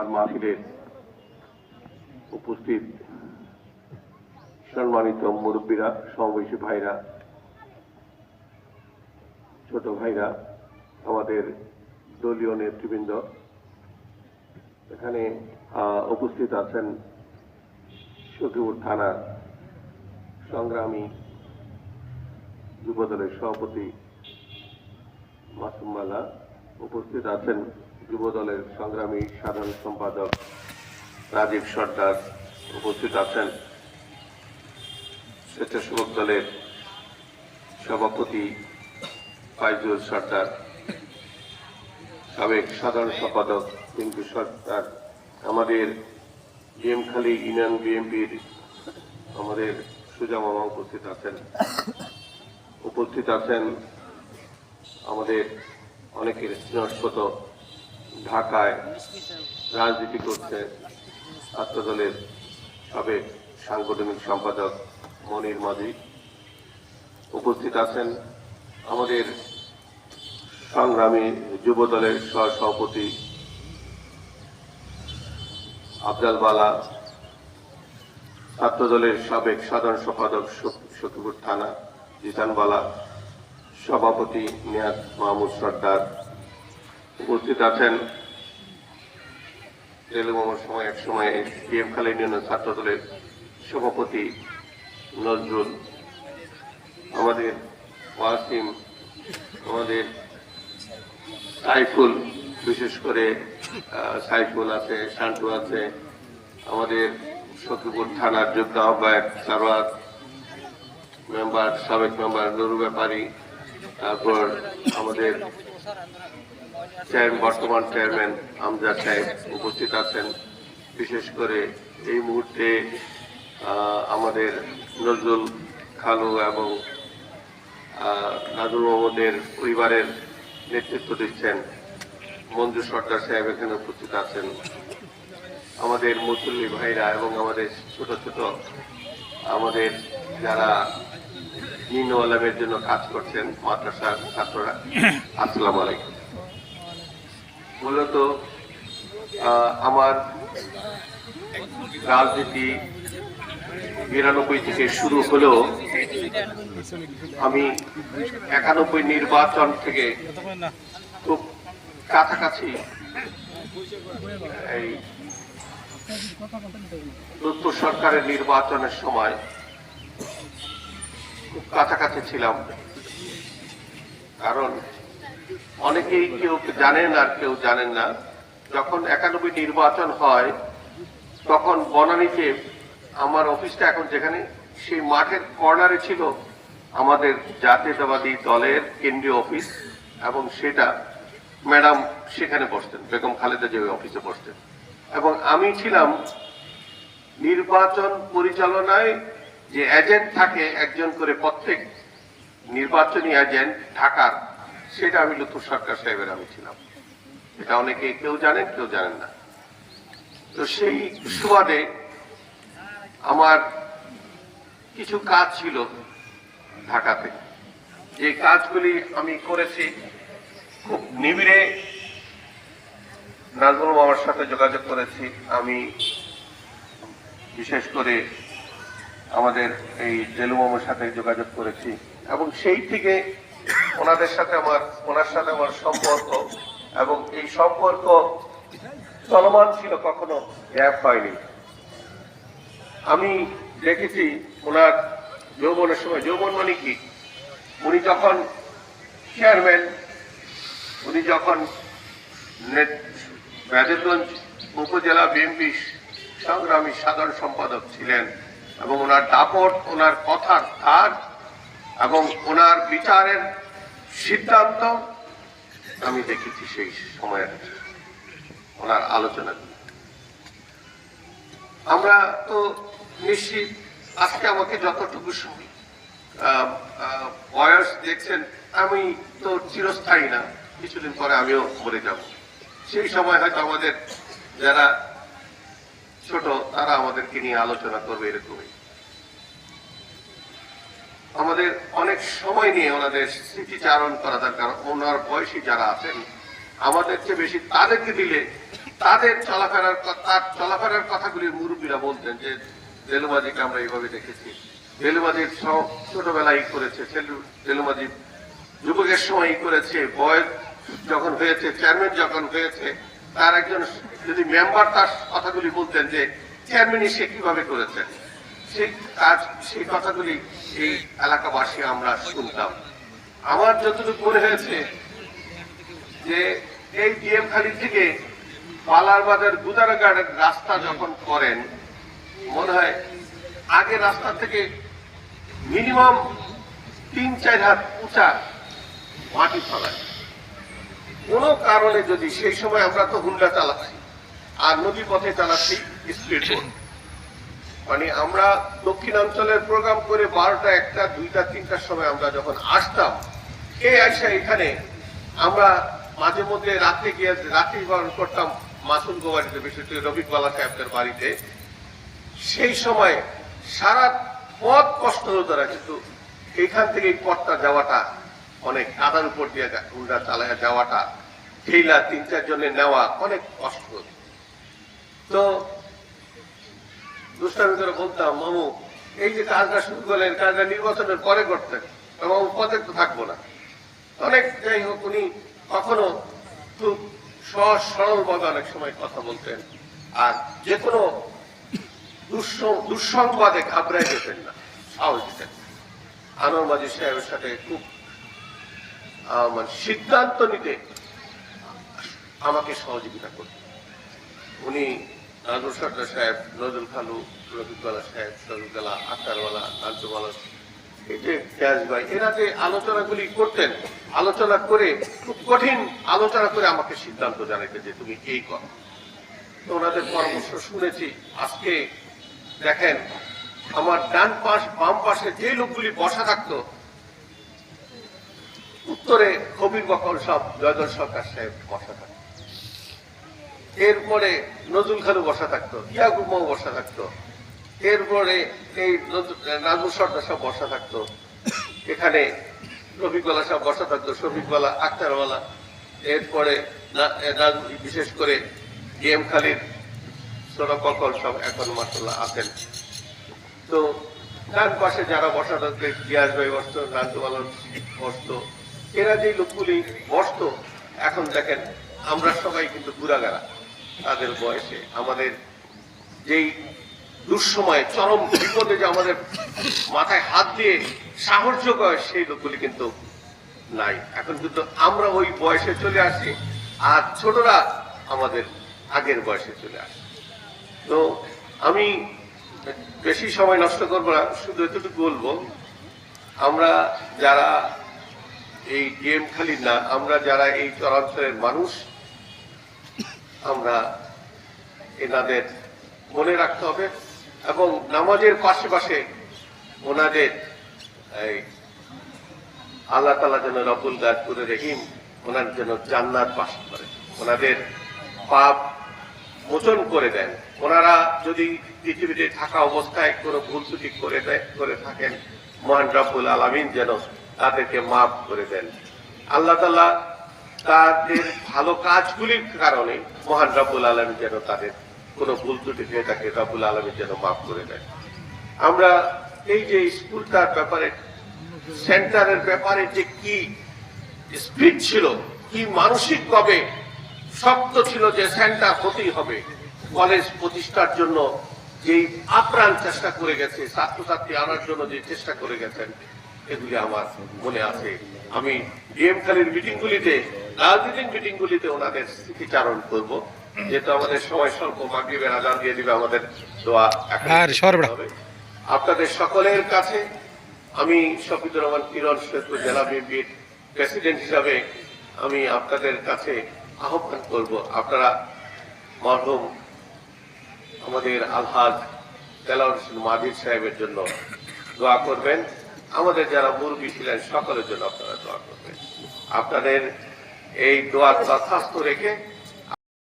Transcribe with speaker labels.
Speaker 1: আমার মাহফিলের উপস্থিত সম্মানিত মুরব্বীরা, সমাবেশী ভাইরা, ছোট ভাইরা, আমাদের দলীয় নেতৃবৃন্দ, এখানে উপস্থিত আছেন সখীপুর থানার সংগ্রামী যুবদলের সভাপতি মাসুম মালা। উপস্থিত আছেন যুবদলের সংগ্রামী সাধারণ সম্পাদক রাজীব সর্দার উপস্থিত আছেন। স্বেচ্ছাসেবক দলের সভাপতি ফাইজুল সর্দার, সাবেক সাধারণ সম্পাদক পিঙ্কু সর্দার, আমাদের বিএমখালী ইউনিয়ন বিএনপির আমাদের সুজা মামা উপস্থিত আছেন। উপস্থিত আছেন আমাদের অনেকের স্নেহস্পত ঢাকায় রাজনীতি করছে ছাত্রদলের সাবেক সাংগঠনিক সম্পাদক মনির মাঝি। উপস্থিত আছেন আমাদের সংগ্রামী যুব দলের সহসভাপতি আফজাল বালা, ছাত্রদলের সাবেক সাধারণ সম্পাদক সখীপুর থানা জিতান বালা সভাপতি নিয়াজ মাহমুদ সর্দার উপস্থিত আছেন রেলমোমোর সময় এক সময় পিএম খালী ইউনিয়ন ছাত্র দলের সভাপতি নজরুল, আমাদের ওয়াসিম আমাদের সাইফুল, বিশেষ করে সাইফুল আছে, শান্টু আছে, আমাদের সখীপুর থানার যোগ্য আহ্বায়ক সারওয়াত মেম্বার, সাবেক মেম্বার নুরু ব্যাপারী, তারপর আমাদের বর্তমান চেয়ারম্যান আমজাদ সাহেব উপস্থিত আছেন। বিশেষ করে এই মুহূর্তে আমাদের নজরুল খালু এবং নাজুল মোহাম্মদের পরিবারের নেতৃত্ব দিচ্ছেন মঞ্জু সর্দার সাহেব এখানে উপস্থিত আছেন। আমাদের মুসল্লি ভাইরা এবং আমাদের ছোট ছোট, আমাদের যারা নিম্ন আলমের জন্য কাজ করছেন, মাদ্রাসার ছাত্ররা, আসসালামু আলাইকুম। মূলত আমার রাজনীতি বিরানব্বই থেকে শুরু হলেও আমি একানব্বই নির্বাচন থেকে খুব কাছাকাছি এই তথ্য সরকারের নির্বাচনের সময় খুব কাছাকাছি ছিলাম। কারণ অনেকেই কেউ জানেন আর কেউ জানেন না। যখন একানব্বই নির্বাচন হয়, তখন বনানীতে আমার অফিসটা এখন যেখানে, সেই মাঠের কর্নারে ছিল আমাদের জাতীয়তাবাদী দলের কেন্দ্রীয় অফিস এবং সেটা ম্যাডাম সেখানে বসতেন, বেগম খালেদা যে অফিসে বসতেন। এবং আমি ছিলাম নির্বাচন পরিচালনায় যে এজেন্ট থাকে, একজন করে প্রত্যেক নির্বাচনী এজেন্ট ঢাকার সেটা আমি লুতুর সরকার সাহেবের আমি ছিলাম। এটা অনেকে কেউ জানেন কেউ জানেন না। তো সেই সুবাদে আমার কিছু কাজ ছিল ঢাকাতে। যে কাজগুলি আমি করেছি, খুব নিবিড়ে নাজমুল মামার সাথে যোগাযোগ করেছি। আমি বিশেষ করে আমাদের এই জেলু মামার সাথে যোগাযোগ করেছি। এবং সেই থেকে ওনাদের সাথে আমার, ওনার সাথে আমার সম্পর্ক এবং এই সম্পর্ক চলমান ছিল কখনো গ্যাপ হয়নি। আমি দেখেছি ওনার যৌবনের সময়, যৌবন মানে কি? উনি যখন চেয়ারম্যান, উনি যখন ব্যাদেরগঞ্জ উপজেলা বিএনপি সংগ্রামী সাধারণ সম্পাদক ছিলেন এবং ওনার দাপট, ওনার কথার ধার এবং ওনার বিচারের সিদ্ধান্ত আমি দেখেছি সেই সময়ের ওনার আলোচনা। আমরা তো নিশ্চিত আজকে আমাকে যতটুকু বয়স দেখছেন, আমি তো চিরস্থায়ী না। কিছুদিন পরে আমিও মরে যাব। সেই সময় হয়তো আমাদের যারা ছোট, তারা আমাদেরকে নিয়ে আলোচনা করবে এরকমই। আমাদের অনেক সময় নিয়ে ওনাদের স্মৃতিচারণ করা দরকার। ওনার বয়সী যারা আছেন, আমাদের চেয়ে বেশি তাদেরকে দিলে তাদের চলাফেরার তার চলাফেরার কথাগুলি মুরব্বীরা বলতেন যে দেলুমাজিকে আমরা এইভাবে দেখেছি। সব ছোটবেলায় করেছে সেলু- যুবকের সময় করেছে, বয়স যখন হয়েছে, চেয়ারম্যান যখন হয়েছে, তার একজন যদি মেম্বার তার কথাগুলি বলতেন যে চেয়ারম্যানই সে কীভাবে করেছেন? সেই কাজ, সেই কথাগুলি এই এলাকাবাসী আমরা শুনতাম। আমার যতটুকু মনে হয়েছে যে এই ডিএম খালি থেকে পালারবাদের গুদারাগাড়ের রাস্তা যখন করেন, মনে হয় আগে রাস্তা থেকে মিনিমাম তিন, চার হাত উঁচা মাটি ফেলায় কোনো কারণে যদি সেই সময় আমরা তো হুন্ডা চালাচ্ছি, আর নদী পথে চালাচ্ছি স্পিড বোট মানে আমরা দক্ষিণাঞ্চলের প্রোগ্রাম করে বারোটা, একটা, দুইটা, তিনটার সময় আমরা যখন আসতাম এই আসা এখানে আমরা মাঝে মধ্যে রাতে গিয়ে রাত্রি বরণ করতাম মাসুল গোবাড়িতে বিশেষ করে রফিকবালা সাহেবদের বাড়িতে। সেই সময় সারা পথ কষ্ট হতো না কিন্তু এখান থেকে পথটা যাওয়াটা অনেক কাদার উপর দিয়ে হুন্ডা চালায় যাওয়াটা, ঠেলা তিন চার জনের নেওয়া অনেক কষ্ট হতো। তো দুষ্টামি করে বলতাম, মামু, এই যে কাজটা শুরু করলেন, কাজটা নির্বাচনের পরে করতেন মামু পদে তো থাকব না। অনেক যাই হোক, উনি কখনো খুব সহজ সরল ভাবে অনেক সময় কথা বলতেন। আর যে কোনো দুঃসং- দুঃসংবাদে ঘাবড়ায় যেতেন না, সাহস দিতেন আনোয়ার মাঝি সাহেবের সাথে খুব মানে সিদ্ধান্ত নিতে আমাকে সহযোগিতা করতেন। উনি সাহেব, নজরুল খালু রফিকওয়ালা সাহেব এরা যে আলোচনাগুলি করতেন, আলোচনা করে, খুব কঠিন আলোচনা করে আমাকে সিদ্ধান্ত জানাইতে যে তুমি এই করো। তো ওনাদের পরামর্শ শুনেছি, আজকে দেখেন, আমার ডান পাশ, বাম পাশে যে লোকগুলি বসা থাকতো, উত্তরে কবির বকল সব জয়দল সরকার সাহেব বসা থাকতো। এরপরে নজরুল খালু বসা থাকতো ইয়াকুব মাও বসা থাকতো। এরপরে এই নাজমুল সর্দার সব বসা থাকতো। এখানে রফিকওয়ালা সব বসা থাকতো শফিকওয়ালা আক্তারওয়ালা। এরপরে বিশেষ করে এম খালির সোনা ককল সব এখন মাসাল্লাহ আছেন। তো ডান পাশে যারা বসা থাকতো জিয়াজ ভাই বসতো নান্দুমালন বসতো, এরা যে লোকগুলি বসতো, এখন দেখেন আমরা সবাই কিন্তু গুড়াগাড়া তাদের বয়সে আমাদের যেই দুঃসময়ে, চরম বিপদে যে আমাদের মাথায় হাত দিয়ে সাহায্য করে, সেই লোকগুলি কিন্তু নাই। এখন কিন্তু আমরা ওই বয়সে চলে আসি, আর ছোটরা আমাদের আগের বয়সে চলে আসে। তো আমি বেশি সময় নষ্ট করব না, শুধু এতটুকু বলব, আমরা যারা এই গেম খালি না, আমরা যারা এই চরাঞ্চলের মানুষ আমরা এনাদের মনে রাখতে হবে এবং নামাজের পাশে পাশে ওনাদের এই আল্লাহ তালা যেন রবুল গাজপুরে রহিম ওনার যেন জান্নাত বাস করে। ওনাদের পাপ মোচন করে দেন। ওনারা যদি পৃথিবীতে থাকা অবস্থায় কোনো ভুল ত্রুটি করে করে থাকেন, মহান রব্বুল আলমিন যেন তাদেরকে মাফ করে দেন। আল্লাহ তালা তাদের ভালো কাজগুলির কারণে মহান রাবুল আলমী যেন তাদের কোনো ভুল ত্রুটি হয়ে থাকে রাবুল আলমী যেন মাফ করে দেয়। আমরা এই যে স্কুলটার ব্যাপারে, সেন্টারের ব্যাপারে যে কি স্পিড ছিল, কি মানসিক ভাবে শক্ত ছিল যে সেন্টার হতেই হবে, কলেজ প্রতিষ্ঠার জন্য যেই আপ্রাণ চেষ্টা করে গেছে, ছাত্রছাত্রী আনার জন্য যে চেষ্টা করে গেছেন, এগুলি আমার মনে আছে। আমি ডিএম খালির মিটিং রাজনীতির মিটিং গুলিতে ওনাদের স্মৃতিচারণ করব যেহেতু আমাদের সময় স্বল্প মাগরিবের আজান দিয়ে দিবে আমাদের দোয়া। আপনাদের সকলের কাছে আমি শফিদুর রহমান কিরণ সৈয়দপুর জেলা বিএনপির প্রেসিডেন্ট হিসাবে আমি আপনাদের কাছে আহ্বান করব। আপনারা মরহুম আমাদের আলহাজ তেলাউর মাজিদ সাহেবের জন্য দোয়া করবেন। আমাদের যারা মুরব্বী ছিলেন সকলের জন্য আপনারা দোয়া করবেন। আপনাদের এই দোয়ার দরখাস্ত রেখে